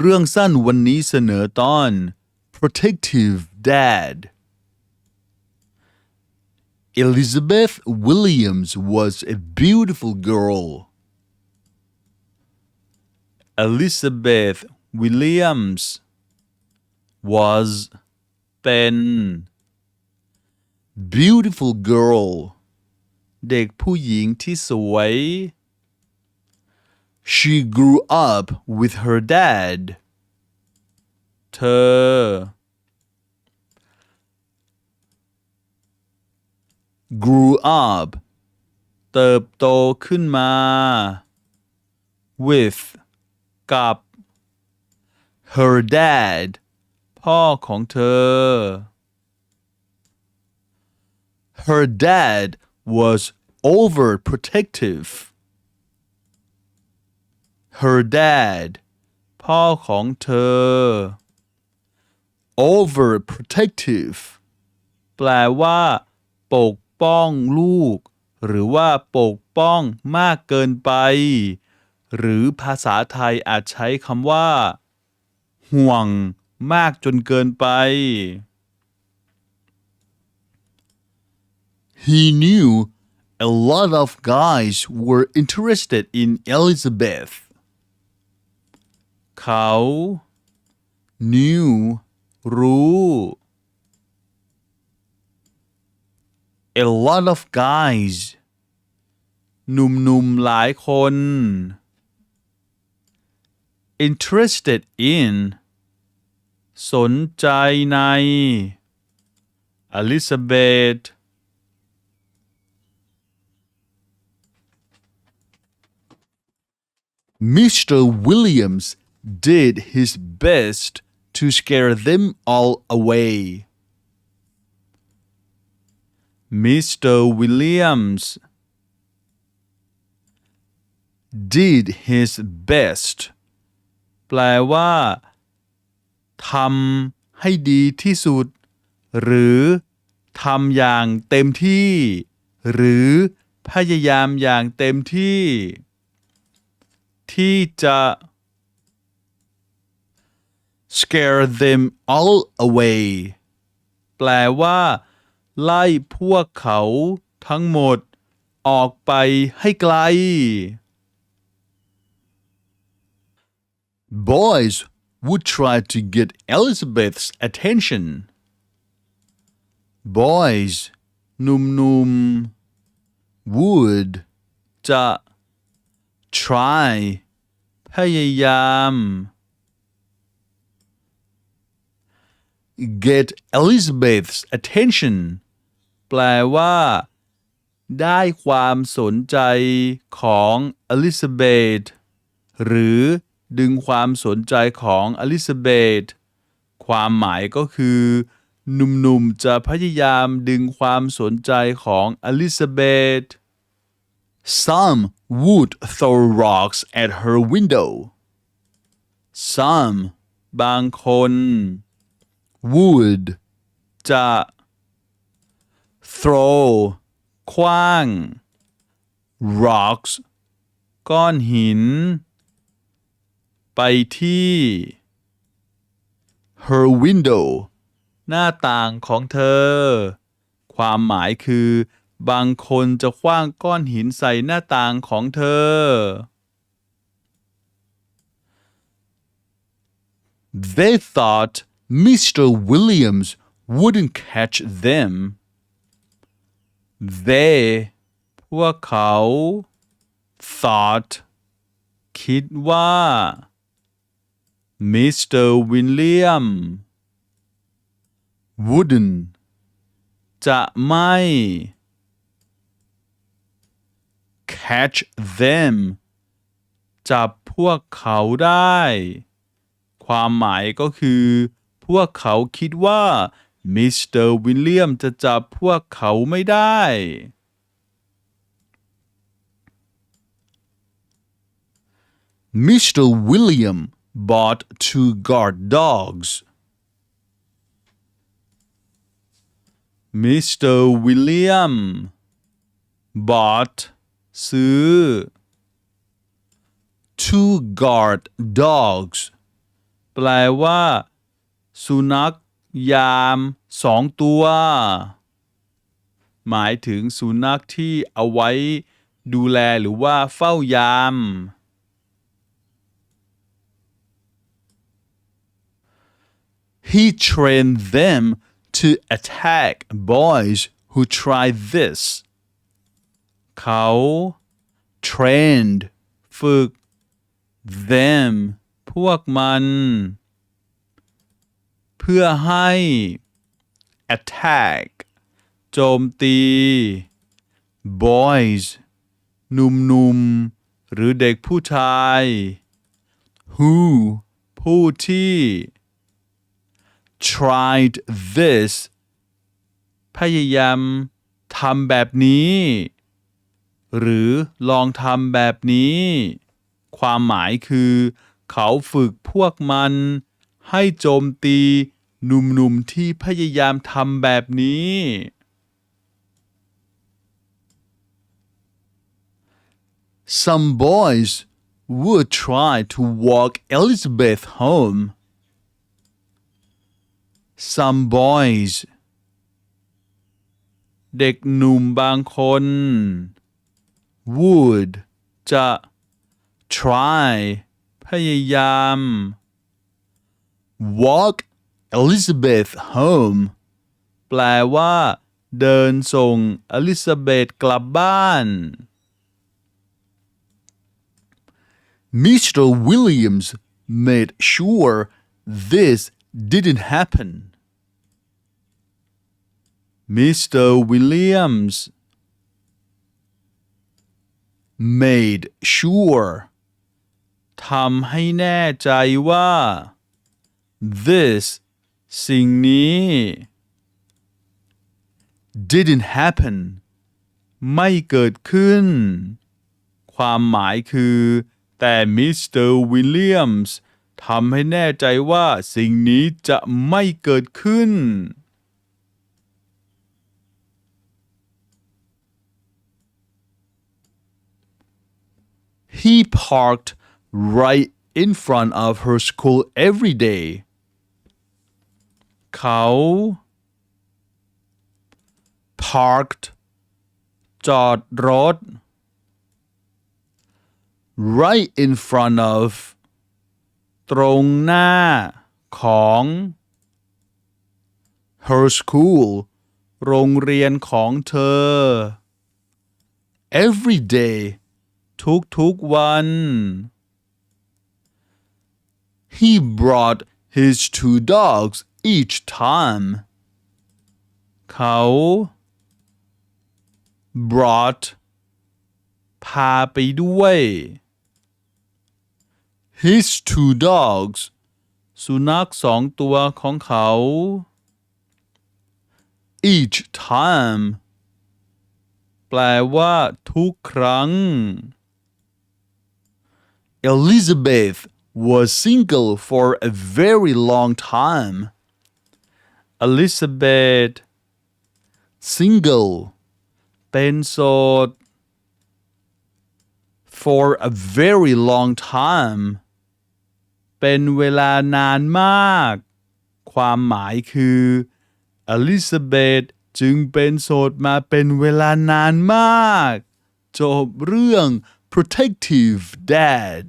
เรื่องสั้นวันนี้เสนอตอน protective dad Elizabeth Williams was a beautiful girl Elizabeth Williams was เป็น beautiful girl เด็กผู้หญิงที่สวย She grew up with her dad เธอ grew up เติบโตขึ้นมา with กับ her dad พ่อของเธอ Her dad was overprotective. Her dad พ่อของเธอ overprotective แปลว่า ปกป้องลูก หรือว่าปกป้องมากเกินไป หรือภาษาไทยอาจใช้คำว่า ห่วงมากจนเกินไป He knew a lot of guys were interested in Elizabeth. เขา knew รู้ a lot of guys หนุ่มๆหลายคน interested in สนใจใน Elizabeth Mr. Williams did his best to scare them all away. Mr. Williams did his best แปลว่าทำให้ดีที่สุด หรือทำอย่างเต็มที่ หรือพยายามอย่างเต็มที่ ที่จะ scare them all away แปลว่า ไล่พวกเขาทั้งหมด ออกไปให้ไกล Boys would try to get Elizabeth's attention. Boys หนุ่มๆ would จะ try พยายาม get Elizabeth's attention แปลว่า ได้ความสนใจของ Elizabeth หรือดึงความสนใจของอลิซาเบธความหมายก็คือ หนุ่มๆ จะพยายามดึงความสนใจของอลิซาเบธ Some would throw rocks at her window. Some บางคน would จะ throw คว้าง rocks ก้อนหิน ไปที่ her window หน้าต่างของเธอ ความหมายคือ บางคนจะคว้างก้อนหินใส่หน้าต่างของเธอ They thought Mr. Williams wouldn't catch them. They พวกเขา thought คิดว่า Mr. William wouldn't จะไม่ catch them จับพวกเขาได้ ความหมายก็คือ พวกเขาคิดว่ามิสเตอร์วิลเลียมจะจับพวกเขาไม่ได้ Mr. William bought two guard dogs. Mr. William bought ซื้อ two guard dogs แปลว่า สุนัข ยามสองตัว หมายถึงสุนัขที่เอาไว้ดูแลหรือว่าเฝ้ายาม He trained them to attack boys who try this เขา trained ฝึก them พวกมัน พื่อให้ attack โจมตี boys หนุ่มๆ หรือเด็กผู้ชาย who ผู้ที่ tried this พยายามทำแบบนี้ หรือลองทำแบบนี้ ความหมายคือ เขาฝึกพวกมันให้โจมตี หนุ่มๆที่พยายามทำแบบนี้ Some boys would try to walk Elizabeth home. some boys เด็กหนุ่มบางคน would จะ try พยายาม Walk Elizabeth home. แปลว่า เดินส่งอลิซาเบธกลับบ้าน Mr. Williams made sure this didn't happen. Mr. Williams Made sure ทำให้แน่ใจว่า this สิ่งนี้ didn't happen. ไม่เกิดขึ้น ความหมายคือ แต่มิสเตอร์วิลเลียมส์ทำให้แน่ใจว่าสิ่งนี้จะไม่เกิดขึ้น He parked right in front of her school every day. เขา parked จอดรถ Right in front of ตรงหน้าของ her school โรงเรียนของเธอ every day. ทุกๆวัน He brought his two dogs each time. เขา brought พาไปด้วย His two dogs สุนัขสองตัวของเขา each time. แปลว่าทุกครั้ง Elizabeth was single for a very long time. อลิซาเบธ Single เป็นโสด for a very long time. เป็นเวลานานมาก ความหมายคืออลิซาเบธจึงเป็นโสดมาเป็นเวลานานมาก จบเรื่อง Protective dad.